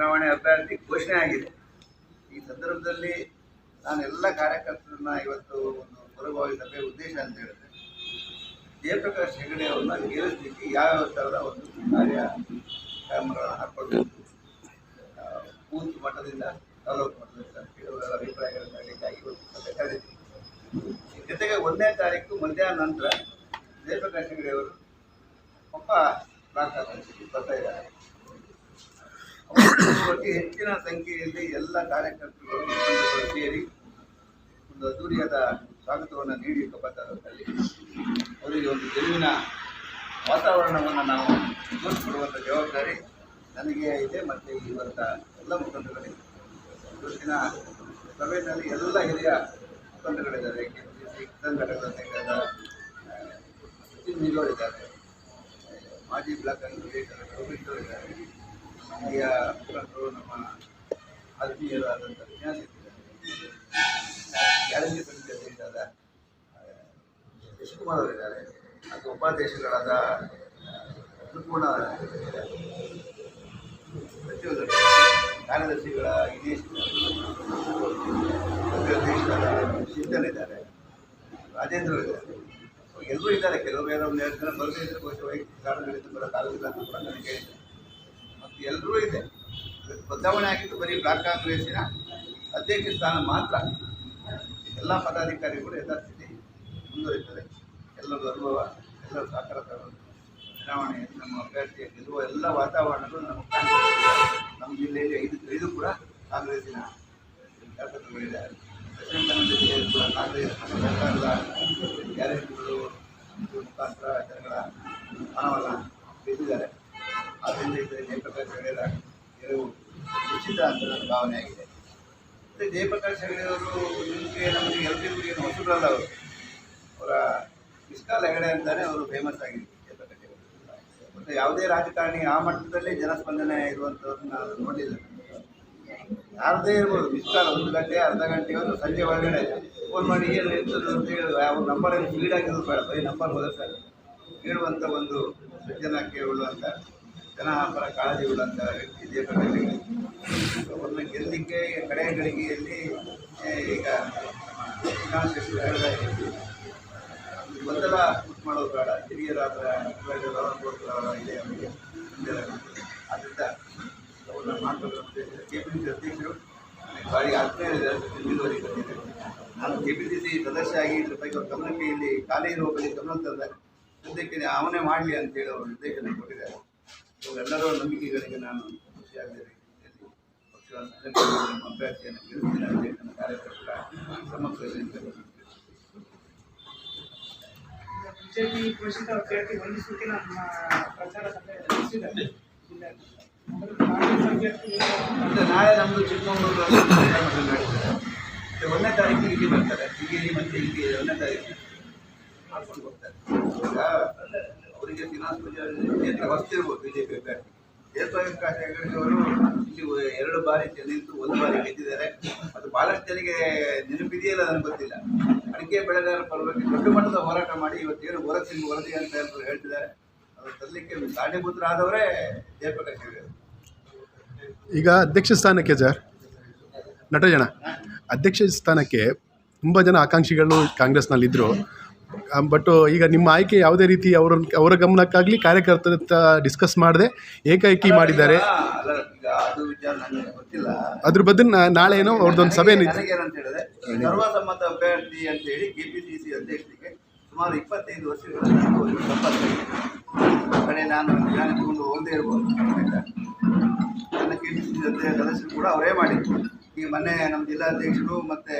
ಚುನಾವಣೆ ಅಭ್ಯರ್ಥಿ ಘೋಷಣೆ ಆಗಿದೆ. ಈ ಸಂದರ್ಭದಲ್ಲಿ ನಾನು ಎಲ್ಲ ಕಾರ್ಯಕರ್ತರನ್ನ ಇವತ್ತು ಒಂದು ಪೂರ್ವಭಾವಿ ಸಭೆ ಉದ್ದೇಶ ಅಂತ ಹೇಳಿದ್ರೆ ಜಯಪ್ರಕಾಶ್ ಹೆಗಡೆ ಅವ್ರನ್ನ ಗೆಲ್ಲಿಸಲಿಕ್ಕೆ ಯಾವ ಥರದ ಒಂದು ಕಾರ್ಯ ಕ್ರಮಗಳನ್ನು ಹಾಕ್ಕೊಳ್ಬೇಕು? ಕೂತು ಬೂತ್ ಮಟ್ಟದಿಂದ, ತಾಲೂಕು ಮಟ್ಟದಿಂದ ಕೆಲವರ ಅಭಿಪ್ರಾಯಗಳನ್ನು ನೀಡಲಿಕ್ಕಾಗಿ ಇವತ್ತು ಸಭೆ ಕರೆದಿದ್ದೀವಿ ಜೊತೆಗೆ ಒಂದನೇ ತಾರೀಕು ಮಧ್ಯಾಹ್ನ ನಂತರ ಜಯಪ್ರಕಾಶ್ ಹೆಗಡೆ ಅವರು ಒಬ್ಬ ಪ್ರಾಂತ ಬರ್ತಾ ಇದ್ದಾರೆ. ಅತಿ ಹೆಚ್ಚಿನ ಸಂಖ್ಯೆಯಲ್ಲಿ ಎಲ್ಲ ಕಾರ್ಯಕರ್ತರು ಸೇರಿ ಒಂದು ಅದ್ದೂರಿಯಾದ ಸ್ವಾಗತವನ್ನು ನೀಡಿ ಕಬ್ಬತ್ತಲ್ಲಿ ಅವರಿಗೆ ಒಂದು ಗೆಲುವಿನ ವಾತಾವರಣವನ್ನು ನಾವು ತೋರಿಸಿಕೊಡುವಂಥ ಜವಾಬ್ದಾರಿ ನನಗೆ ಇದೆ, ಮತ್ತು ಇವತ್ತ ಎಲ್ಲ ಮುಖಂಡಗಳಿಗೆ ಇವತ್ತಿನ ಸಭೆಯಲ್ಲಿ ಎಲ್ಲ ಹಿರಿಯ ಮುಖಂಡಗಳಿದ್ದಾರೆ ಕೆ ಪಿ ಸಿ ಘಟಕದ ಸಂಘದ ಪ್ರತಿನಿಧಿಗಳಿದ್ದಾರೆ ಮಾಜಿ ಬ್ಲಾಕ್ ಅಧಿಕಾರಿಗಳು ಇದ್ದಾರೆ. ಹಿರಿಯ ಮುಖಂಡರು ನಮ್ಮ ಆತ್ಮೀಯರಾದಂಥ ಗ್ಯಾರಂಟಿ ಸಮಿತಿ ಅಧ್ಯಕ್ಷರಾದ ಯಶಕುಮಾರ್ ಅವರಿದ್ದಾರೆ ಮತ್ತು ಉಪಾಧ್ಯಕ್ಷಗಳಾದ ಅನ್ನಪೂರ್ಣ. ಪ್ರತಿಯೊಂದು ಕಾರ್ಯದರ್ಶಿಗಳ. ಅಧ್ಯಕ್ಷರಾದ ಸಿದ್ದನ್ ಇದ್ದಾರೆ, ರಾಜೇಂದ್ರ ಇದ್ದಾರೆ ಎಲ್ಲರೂ ಇದ್ದಾರೆ ಕೆಲವರು ಯಾರೋ ಒಂದು ಎರಡು ಜನ ಬರದೇ ವೈಯಕ್ತಿಕ ಕಾರಣಗಳಿಂದ ಬರೋಕ್ಕಾಗೋದಿಲ್ಲ ಅಂತ ಕೂಡ ನನಗೆ ಎಲ್ಲರೂ ಇದೆ. ಬದಲಾವಣೆ ಆಗಿದ್ದು ಬರೀ ಬ್ಲಾಕ್ ಕಾಂಗ್ರೆಸ್ಸಿನ ಅಧ್ಯಕ್ಷ ಸ್ಥಾನ ಮಾತ್ರ. ಎಲ್ಲ ಪದಾಧಿಕಾರಿಗಳು ಯಥಾಸ್ಥಿತಿ ಮುಂದುವರಿತದೆ. ಎಲ್ಲರೂ ಅನುಭವ ಎಲ್ಲ ಸಹಕಾರ ತಗೊಳ್ಳುವುದು ಚುನಾವಣೆ, ನಮ್ಮ ಅಭ್ಯರ್ಥಿಯ ಗೆಲ್ಲುವ ಎಲ್ಲ ವಾತಾವರಣಗಳು ನಮ್ಮ ನಮ್ಮ ಜಿಲ್ಲೆಯಲ್ಲಿ ಐದು ಐದು ಕೂಡ ಕಾಂಗ್ರೆಸ್ಸಿನ ಶಾಸಕರುಗಳಿದ್ದಾರೆ. ದಕ್ಷಿಣ ಕನ್ನಡ ಜಿಲ್ಲೆಯಲ್ಲಿ ಕೂಡ ಕಾಂಗ್ರೆಸ್ ಸರ್ಕಾರದ ಗ್ಯಾರಂಟಿಗಳು ಮುಖಾಂತರ ಜನಗಳ ಹಣವನ್ನು ಗೆದ್ದಿದ್ದಾರೆ. ಆದ್ದರಿಂದ ಇದರಲ್ಲಿ ಜಯಪ್ರಕಾಶ್ ಹೆಗಡೆರ ಗೆಲುವು ನಿಶ್ಚಿತ ಅಂತ ನನ್ನ ಭಾವನೆ ಆಗಿದೆ ಮತ್ತು ಜಯಪ್ರಕಾಶ್ ಹೆಗಡೆಯವರು ನಿಮಗೆ ನಮಗೆ ಎಲ್ರಿಗೂ ಏನು ಹೊಸಬ್ರಲ್ಲ ಅವರು ಅವರ ಇಸ್ಕಾಲ್ ಹೆಗಡೆ ಅಂತಾನೆ ಅವರು ಫೇಮಸ್ ಆಗಿದ್ದರು ಜಯಪ್ರಕಾಶ್ ಹೆಗಡೆ ಮತ್ತು ಯಾವುದೇ ರಾಜಕಾರಣಿ, ಆ ಮಟ್ಟದಲ್ಲಿ ಜನಸ್ಪಂದನೆ ಇರುವಂಥವ್ರನ್ನ ನಾನು ನೋಡಿಲ್ಲ ಯಾರದೇ ಇರ್ಬೋದು ಮಿಸ್ಕಾಲ್ ಒಂದು ಗಂಟೆ ಅರ್ಧ ಗಂಟೆ ಒಂದು ಸಂಜೆ ಒಳಗಡೆ ಫೋನ್ ಮಾಡಿ ಏನು ಇರ್ತದೆ ಅಂತ ಹೇಳಿ ಯಾವ ನಂಬರ್ ಏನು ಫೀಡ್ ಆಗಿರೋದು ಬೇಡ. ಬರೀ ನಂಬರ್ ಸರ್. ಹೇಳುವಂಥ ಒಂದು ಸಜ್ಜನಕ್ಕೆ ಉಳ್ಳುವಂಥ ಜನ ಪರ ಕಾಳಜಿ ಉಳ್ಳಂಥ ವ್ಯಕ್ತಿ ಹೆಗಡೆ ಅವ್ರನ್ನ ಗೆಲ್ಲಲಿಕ್ಕೆ ಕಡೆಯ ಗಳಿಗೆಯಲ್ಲಿ ಈಗ ಉಂಟು ಮಾಡೋದು ಬೇಡ. ಹಿರಿಯರಾದ ಅವರ ಇದೆ ಅವರಿಗೆ ಆದ್ದರಿಂದ ಅವ್ರನ್ನ ಮಾಡಬೇಕು ಅಂತ ಕೆ ಪಿ ಸಿ ಅಧ್ಯಕ್ಷರು ಭಾರಿ ಆತ್ಮೀಯರಿದ್ದಾರೆ ಮುಂದುವರಿ ಬಂದಿದ್ದಾರೆ ನಾನು ಕೆ ಪಿ ಸಿ ಸಿ ಸದಸ್ಯ ಆಗಿ ಇದ್ರ ಅವ್ರ ಖಾಲಿ ಗಮನ ತಂದಾಗ ಅವನೇ ಮಾಡಲಿ ಅಂತೇಳಿ ಅವರು ನಿರ್ದೇಶನ ಕೊಟ್ಟಿದ್ದಾರೆ. ಇವರೆಲ್ಲರ ನಂಬಿಕೆಗಳಿಗೆ ನಾನು ಖುಷಿಯಾಗದೇ ರೀತಿಯಲ್ಲಿ ನಮ್ಮ ಅಭ್ಯರ್ಥಿಯನ್ನು ಅಂತೇಳಿ ನನ್ನ ಕಾರ್ಯಕರ್ತರ ಸಮಕ್ಷದಲ್ಲಿ ಬಿಜೆಪಿ ಘೋಷಿತ ಅಭ್ಯರ್ಥಿ ವಂದಿಸುತ್ತಿ ನಮ್ಮ ಪ್ರಚಾರ ನಡೆಸಿದ್ದಾರೆ. ನಾಳೆ ನಮ್ಮದು ಚಿಕ್ಕಮಗಳೂರು ಒಂದನೇ ತಾರೀಕು ಇಲ್ಲಿ ಬರ್ತಾರೆ ಇಲ್ಲಿ ಮತ್ತೆ ಇಲ್ಲಿ ಒಂದನೇ ತಾರೀಕು ಮಾಡ್ಕೊಂಡು ಹೋಗ್ತಾರೆ. ಅವರಿಗೆ ಪೂಜಾರಿ ಹೊಸ್ತಿರ್ಬೋದು ಬಿಜೆಪಿ ಅಭ್ಯರ್ಥಿ. ಜಯಪ್ರಕಾಶ್ ಹೆಗಡೆ ಅವರು ಇಲ್ಲಿ ಎರಡು ಬಾರಿ ನಿಂತು ಒಂದು ಬಾರಿ ಗೆದ್ದಿದ್ದಾರೆ. ಅದು ಭಾಳಷ್ಟು ಜನರಿಗೆ ನೆನಪಿದೆಯಲ್ಲ ನನಗೆ ಗೊತ್ತಿಲ್ಲ. ಅಡಿಕೆ ಬೆಳೆಗಾರರ ಪರವಾಗಿ ದೊಡ್ಡ ಮಟ್ಟದ ಹೋರಾಟ ಮಾಡಿ ಇವತ್ತೇನು ಸಿಂಗ್ ವರದಿ ಅಂತ ಎಲ್ಲರೂ ಹೇಳ್ತಿದ್ದಾರೆ. ಅದು ತರಲಿಕ್ಕೆ ಕಾರಣೀಭೂತರಾದವರೇ ಜಯಪ್ರಕಾಶ್ ಹೆಗಡೆ ಈಗ ಅಧ್ಯಕ್ಷ ಸ್ಥಾನಕ್ಕೆ ಸರ್. ನಟಜನ. ಅಧ್ಯಕ್ಷ ಸ್ಥಾನಕ್ಕೆ ತುಂಬ ಜನ ಆಕಾಂಕ್ಷಿಗಳು ಕಾಂಗ್ರೆಸ್ನಲ್ಲಿದ್ದರು ಬಟ್ ಈಗ ನಿಮ್ಮ ಆಯ್ಕೆ ಯಾವುದೇ ರೀತಿ ಅವರ ಅವರ ಗಮನಕ್ಕಾಗಲಿ ಕಾರ್ಯಕರ್ತರ ಹತ್ರ ಡಿಸ್ಕಸ್ ಮಾಡದೆ ಏಕಾಏಕಿ ಮಾಡಿದ್ದಾರೆ. ಅದ್ರ ಬದಲು ನಾ- ನಾಳೆ ಏನೋ ಅವ್ರದ್ದೊಂದು ಸಭೆ ಸರ್ವಸಮ್ಮತ ಅಭ್ಯರ್ಥಿ ಅಂತ ಹೇಳಿ ಅಧ್ಯಕ್ಷರಿಗೆ ಸುಮಾರು ಇಪ್ಪತ್ತೈದು ವರ್ಷಗಳ ಕಡೆ ನಾನು ನಾನು ತಗೊಂಡು ಓದದೇ ಇರ್ಬೋದು? ನನ್ನ ಕೆಪಿಸಿಸಿ ಅಧ್ಯಕ್ಷ ಸದಸ್ಯರು ಕೂಡ ಅವರೇ ಮಾಡಿದ್ರು. ಈಗ ಮೊನ್ನೆ ನಮ್ಮ ಜಿಲ್ಲಾಧ್ಯಕ್ಷರು ಮತ್ತೆ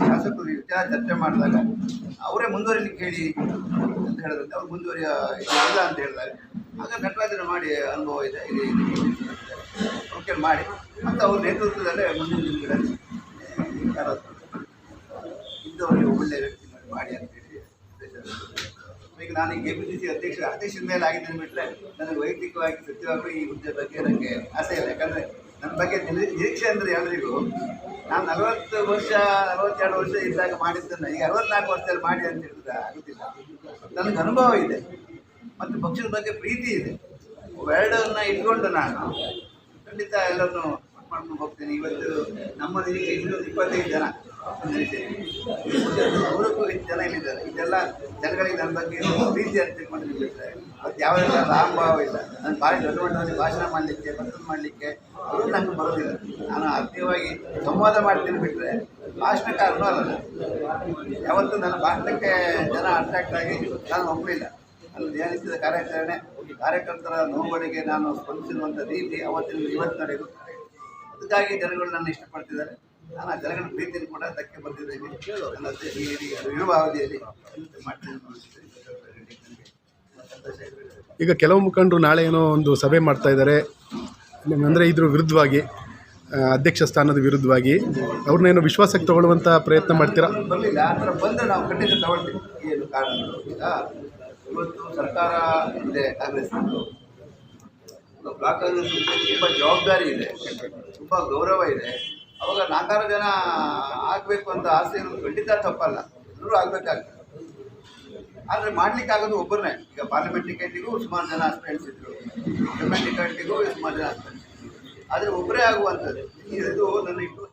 ಶಾಸಕರು ವಿಚಾರ ಚರ್ಚೆ ಮಾಡಿದಾಗ ಅವರೇ ಮುಂದುವರಿಲಿಕ್ಕೆ ಹೇಳಿ ಅಂತ ಹೇಳಿದಂತೆ ಅವ್ರು ಮುಂದುವರಿಯ ಇಲ್ಲ ಅಂತ ಹೇಳಿದಾಗ ಆಗ ನಟರಾಜನ ಮಾಡಿ ಅನುಭವ ಇದೆ. ಇಲ್ಲಿ ಓಕೆ ಮಾಡಿ. ಮತ್ತು ಅವ್ರ ನೇತೃತ್ವದಲ್ಲೇ ಮುಂದಿನ ದಿನಗಳಲ್ಲಿ ಯಾರೋ ಇದ್ದವರಿಗೆ ಒಳ್ಳೆ ವ್ಯಕ್ತಿ ಮಾಡಿ ಅಂತೇಳಿ ಉದ್ದೇಶ ಈಗ ನಾನು ಕೆ ಪಿ ಸಿ ಸಿ ಅಧ್ಯಕ್ಷ ಅಧ್ಯಕ್ಷರ ಮೇಲೆ ಆಗಿದ್ದೇನೆ ಬಿಟ್ಟರೆ ನನಗೆ ವೈಯಕ್ತಿಕವಾಗಿ ಸತ್ಯವಾಗಿ ಈ ಹುದ್ದೆ ಬಗ್ಗೆ ನನಗೆ ಆಸೆ ಇಲ್ಲ. ಯಾಕಂದರೆ ನನ್ನ ಬಗ್ಗೆ ನಿರೀ- ನಿರೀಕ್ಷೆ ಅಂದರೆ ಎಲ್ಲರಿಗೂ ನಾನು ನಲವತ್ತು ವರ್ಷ ನಲವತ್ತೆರಡು ವರ್ಷ ಇದ್ದಾಗ ಮಾಡಿದ್ದನ್ನು ಈಗ ಅರವತ್ನಾಲ್ಕು ವರ್ಷದಲ್ಲಿ ಮಾಡಿ ಅಂತ ಹೇಳಿದ್ರೆ ಆಗುತ್ತಿಲ್ಲ ನನಗೆ ಅನುಭವ ಇದೆ. ಮತ್ತು ಪಕ್ಷದ ಬಗ್ಗೆ ಪ್ರೀತಿ ಇದೆ. ಎರಡನ್ನ ಇಟ್ಕೊಂಡು ನಾನು ಖಂಡಿತ ಎಲ್ಲರನ್ನು ಮಾಡ್ಕೊಂಡು ಹೋಗ್ತೀನಿ. ಇವತ್ತು ನಮ್ಮ ಇನ್ನೂರ ಇಪ್ಪತ್ತೈದು ಜನ. ಹೆಚ್ಚು ಜನ ಇಲ್ಲಿದ್ದಾರೆ ಇದೆಲ್ಲ ಜನಗಳಿಗೆ ನನ್ನ ಬಗ್ಗೆ ಪ್ರೀತಿ ಅಂತ ಬಿಟ್ಟಿದ್ದಾರೆ ಮತ್ತು ಯಾವೆಲ್ಲ ಲಾಭಭಾವ ಇಲ್ಲ ನಾನು ಭಾರಿ ದೊಡ್ಡ ಮಟ್ಟದಲ್ಲಿ ಭಾಷಣ ಮಾಡಲಿಕ್ಕೆ ಮತ್ತೊಂದು ಮಾಡಲಿಕ್ಕೆ ಅವರು ನನಗೆ ಬರೋದಿಲ್ಲ ನಾನು ಆತ್ಮೀಯವಾಗಿ ಸಂವಾದ ಮಾಡ್ತೀನಿ ಬಿಟ್ಟರೆ ಭಾಷಣಕಾರನೂ ಅಲ್ಲ. ಯಾವತ್ತೂ ನನ್ನ ಭಾಷಣಕ್ಕೆ ಜನ ಅಟ್ರಾಕ್ಟ್ ಆಗಿ ನಾನು ಒಪ್ಪಲಿಲ್ಲ ಅಲ್ಲಿ ಧ್ಯಾನಿಸಿದ ಕಾರ್ಯಾಚರಣೆ ಕಾರ್ಯಕರ್ತರ ನೋವುಗಳಿಗೆ ನಾನು ಸ್ಪಂದಿಸಿರುವಂಥ ರೀತಿ ಅವತ್ತಿನ ಇವತ್ತು ನಡೆಯುತ್ತದೆ ಅದಕ್ಕಾಗಿ ಜನಗಳು ನನ್ನ ಇಷ್ಟಪಡ್ತಿದ್ದಾರೆ ನಾನು ಆ ಜನಗಳ ಪ್ರೀತಿಯನ್ನು ಕೂಡ ಧಕ್ಕೆ ಬರ್ತಿದ್ದೇನೆ ಇರುವ ಅವಧಿಯಲ್ಲಿ. ಈಗ ಕೆಲವು ಮುಖಂಡರು ನಾಳೆ ಏನೋ ಒಂದು ಸಭೆ ಮಾಡ್ತಾ ಇದ್ದಾರೆ. ಅಂದರೆ ಇದ್ರ ವಿರುದ್ಧವಾಗಿ ಅಧ್ಯಕ್ಷ ಸ್ಥಾನದ ವಿರುದ್ಧವಾಗಿ. ಅವ್ರನ್ನೇನೋ ವಿಶ್ವಾಸಕ್ಕೆ ತಗೊಳ್ಳುವಂಥ ಪ್ರಯತ್ನ ಮಾಡ್ತೀರಾ? ಬರಲಿಲ್ಲ ಆ ಥರ ಬಂದರೆ ನಾವು ಖಂಡಿತ ತಗೊಳ್ತೀವಿ. ಏನು ಕಾರಣಗಳು ಈಗ ಇವತ್ತು ಸರ್ಕಾರ ಇದೆ ಕಾಂಗ್ರೆಸ್ ಬ್ಲಾಕ್ ಕಾಂಗ್ರೆಸ್ ತುಂಬ ಜವಾಬ್ದಾರಿ ಇದೆ. ತುಂಬ ಗೌರವ ಇದೆ. ಅವಾಗ ನಾಲ್ಕಾರು ಜನ ಆಗಬೇಕು ಅಂತ ಆಸೆ ಇರೋದು ಖಂಡಿತ ತಪ್ಪಲ್ಲ. ಎಲ್ಲರೂ ಆಗಬೇಕಾಗ್ತದೆ. ಆದರೆ ಮಾಡ್ಲಿಕ್ಕೆ ಆಗೋದು ಒಬ್ಬರನ್ನೇ. ಈಗ ಪಾರ್ಲಿಮೆಂಟ್ ಟಿಕೆಟಿಗೂ ಸುಮಾರು ಜನ ಆಸ್ಪಿರೆಂಟ್ಸ್ ಇದ್ರು. ಗೌರ್ಮೆಂಟ್ ಟಿಕೆಟಿಗೂ ಸುಮಾರು ಜನ ಆಸ್ಪಿರೆಂಟ್ಸ್ ಆದರೆ ಒಬ್ಬರೇ ಆಗುವಂಥದ್ದು. ಇದು ನನ್ನ ಇಟ್ಟು